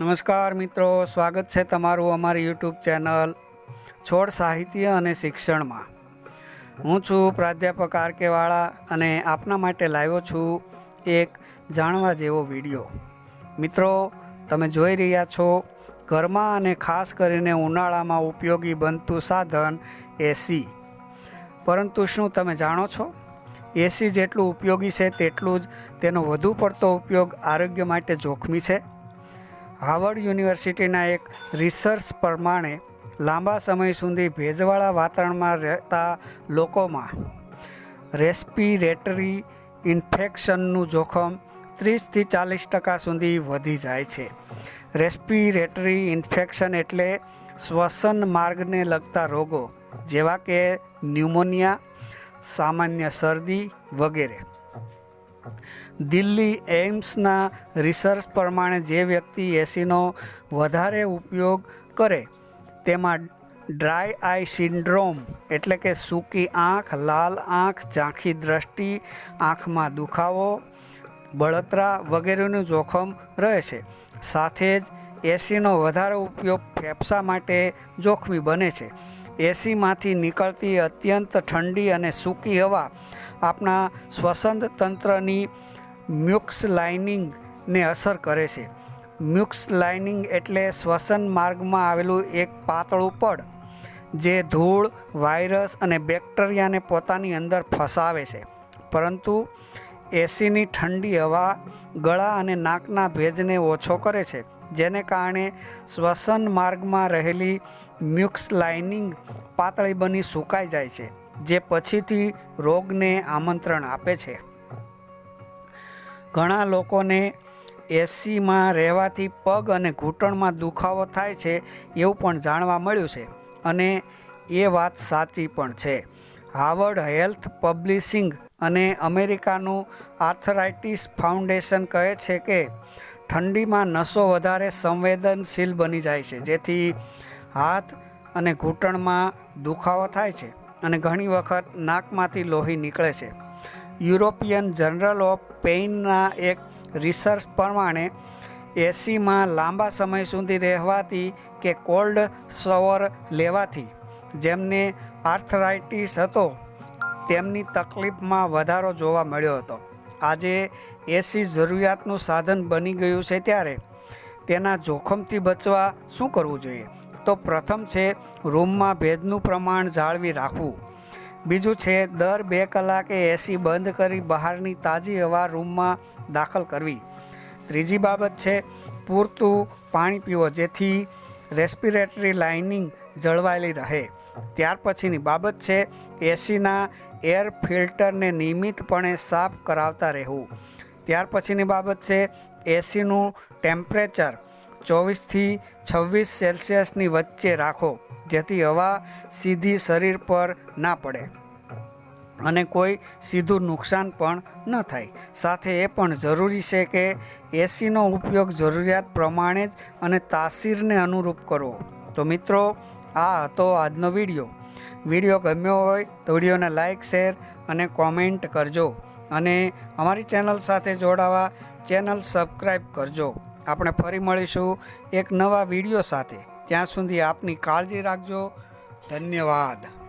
નમસ્કાર મિત્રો, સ્વાગત છે તમારું અમારી યુટ્યુબ ચેનલ છોડ સાહિત્ય અને શિક્ષણમાં. હું છું પ્રાધ્યાપક આર કે વાળા અને આપના માટે લાવ્યો છું એક જાણવા જેવો વીડિયો. મિત્રો, તમે જોઈ રહ્યા છો, ઘરમાં અને ખાસ કરીને ઉનાળામાં ઉપયોગી બનતું સાધન એસી પરંતુ શું તમે જાણો છો? એસી જેટલું ઉપયોગી છે તેટલું જ તેનો વધુ પડતો ઉપયોગ આરોગ્ય માટે જોખમી છે. હાવર્ડ યુનિવર્સિટીના એક રિસર્ચ પ્રમાણે લાંબા સમય સુધી ભેજવાળા વાતાવરણમાં રહેતા લોકોમાં રેસ્પિરેટરી ઇન્ફેક્શનનું જોખમ ત્રીસથી ચાલીસ ટકા સુધી વધી જાય છે. રેસ્પિરેટરી ઇન્ફેક્શન એટલે શ્વસન માર્ગને લગતા રોગો, જેવા કે ન્યુમોનિયા, સામાન્ય શરદી વગેરે. દિલ્હી એઇમ્સના રિસર્ચ પ્રમાણે જે વ્યક્તિ એસીનો વધારે ઉપયોગ કરે, તેમાં ડ્રાય આઈ સિન્ડ્રોમ એટલે કે સૂકી આંખ, લાલ આંખ, ઝાંખી દ્રષ્ટિ, આંખમાં દુખાવો, બળતરા વગેરેનું જોખમ રહે છે. સાથે જ એસીનો વધારે ઉપયોગ ફેફસા માટે જોખમી બને છે. એસીમાંથી નીકળતી અત્યંત ઠંડી અને સૂકી હવા આપણા શ્વસન તંત્રની મ્યુક્સ લાઇનિંગને અસર કરે છે. મ્યુક્સ લાઇનિંગ એટલે શ્વસન માર્ગમાં આવેલું એક પાતળું પડ, જે ધૂળ, વાયરસ અને બેક્ટેરિયાને પોતાની અંદર ફસાવે છે. પરંતુ એસીની ઠંડી હવા, ગળા અને નાકના ભેજને ઓછો કરે છે, જેને કારણે શ્વસન માર્ગમાં રહેલી મ્યુક્સ લાઇનિંગ પાતળી બની સુકાઈ જાય છે. જે પછીથી રોગને આમંત્રણ આપે છે. ઘણા લોકોને એસીમાં રહેવાથી પગ અને ઘૂંટણમાં દુખાવો થાય છે એવું પણ જાણવા મળ્યું છે અને એ વાત સાચી પણ છે. હાવર્ડ હેલ્થ પબ્લિશિંગ અને અમેરિકાનું આર્થરાઇટિસ ફાઉન્ડેશન કહે છે કે, ઠંડીમાં નસો વધારે સંવેદનશીલ બની જાય છે, જેથી હાથ અને ઘૂંટણમાં દુખાવો થાય છે. અને ઘણી વખત નાકમાંથી લોહી નીકળે છે. યુરોપિયન જનરલ ઓફ પેઇનના એક રિસર્ચ પ્રમાણે, એસીમાં લાંબા સમય સુધી રહેવાથી કે કોલ્ડ શવર લેવાથી જેમને આર્થરાઇટિસ હતો, તેમની તકલીફમાં વધારો જોવા મળ્યો હતો. આજે એસી જરૂરિયાતનું સાધન બની ગયું છે ત્યારે તેના જોખમથી બચવા શું કરવું જોઈએ? તો પ્રથમ છે, રૂમમાં ભેજનું પ્રમાણ જાળવી રાખવું. બીજું છે, દર બે કલાકે એસી બંધ કરી બહારની તાજી હવા રૂમમાં દાખલ કરવી. ત્રીજી બાબત છે, પૂરતું પાણી પીવો જેથી રેસ્પિરેટરી લાઇનિંગ જળવાયેલી રહે. ત્યાર પછીની બાબત છે એસીના એર ફિલ્ટરને નિયમિતપણે સાફ કરાવતા રહેવું. ત્યાર પછીની બાબત છે એસીનું ટેમ્પરેચર ચોવીસથી છવ્વીસ સેલ્સિયસની વચ્ચે રાખો, જેથી હવા સીધી શરીર પર ના પડે અને કોઈ સીધું નુકસાન પણ ન થાય. સાથે એ પણ જરૂરી છે કે એસીનો ઉપયોગ જરૂરિયાત પ્રમાણે જ અને તાસીરને અનુરૂપ કરવો. તો મિત્રો, આ હતો આજનો વીડિયો. વીડિયો ગમ્યો હોય તો વિડીયોને લાઇક શેર અને કોમેન્ટ કરજો. અને અમારી ચેનલ સાથે જોડાવા ચેનલ સબસ્ક્રાઈબ કરજો. આપણે ફરી મળીશું એક નવા વીડિયો સાથે. ત્યાં સુધી આપની કાળજી રાખજો. ધન્યવાદ.